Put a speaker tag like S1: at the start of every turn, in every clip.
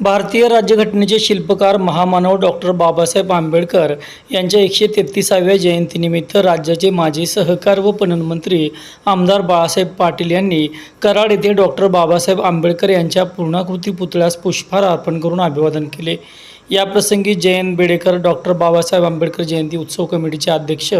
S1: भारतीय राज्यघटनेचे शिल्पकार महामानव डॉक्टर बाबासाहेब आंबेडकर यांच्या एकशे तेहतीसाव्या जयंतीनिमित्त राज्याचे माजी सहकार व पणन मंत्री आमदार बाळासाहेब पाटील यांनी कराड येथे डॉक्टर बाबासाहेब आंबेडकर यांच्या पूर्णाकृती पुतळ्यास पुष्पहार अर्पण करून अभिवादन केले. याप्रसंगी जयंत बेडेकर डॉक्टर बाबासाहेब आंबेडकर जयंती उत्सव कमिटीचे अध्यक्ष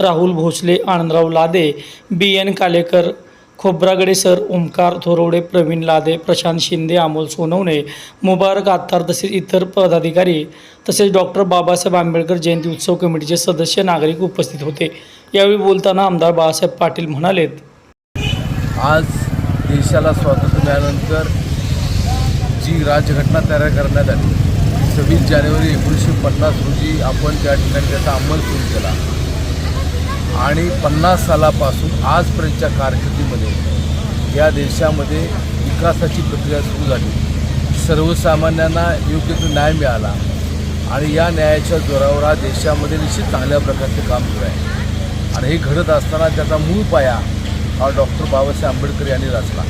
S1: Rahul Bhosale Anandrao Lade B N Kalekar Khobragade sir Omkar Thorwade Pravin Lade Prashant Shinde Amol Sonawane मुबारक आत्तार तसेच इतर पदाधिकारी तसेच डॉक्टर बाबासाहेब आंबेडकर जयंती उत्सव कमिटीचे सदस्य नागरिक उपस्थित होते. यावेळी बोलताना आमदार बाळासाहेब पाटील म्हणालेत
S2: आज देशाला स्वातंत्र्य मिळाल्यानंतर जी राज्यघटना तयार करण्यात आली सव्वीस जानेवारी एकोणीसशे पन्नास रोजी आपण त्या ठिकाणी त्याचा अंमल सुरू केला. आणि पन्नास सालापासून आजपर्यंतच्या कारकिर्दीमध्ये या देशामध्ये विकासाची प्रक्रिया सुरू झाली. सर्वसामान्यांना योग्य तो न्याय मिळाला आणि या न्यायाच्या जोरावर हा देशामध्ये निश्चित चांगल्या प्रकारचे काम सुरू आहे. आणि हे घडत असताना त्याचा मूळ पाया हा डॉक्टर बाबासाहेब आंबेडकर यांनी रचला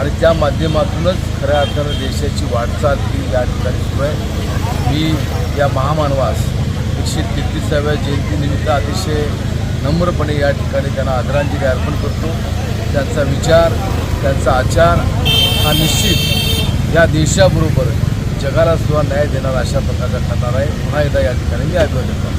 S2: आणि त्या माध्यमातूनच खऱ्या अर्थानं देशाची वाटचाल ही या ठिकाणी सुरू आहे. मी या महामानवास एकशे तेहतीसाव्या जयंतीनिमित्त अतिशय नम्रपणे या ठिकाणी त्यांना आदरांजली अर्पण करतो. त्यांचा विचार त्यांचा आचार हा निश्चित या देशाबरोबर जगाला सुद्धा न्याय देणारा अशा प्रकारचा ठरणार आहे. पुन्हा एकदा या ठिकाणी मी ऐकून देतो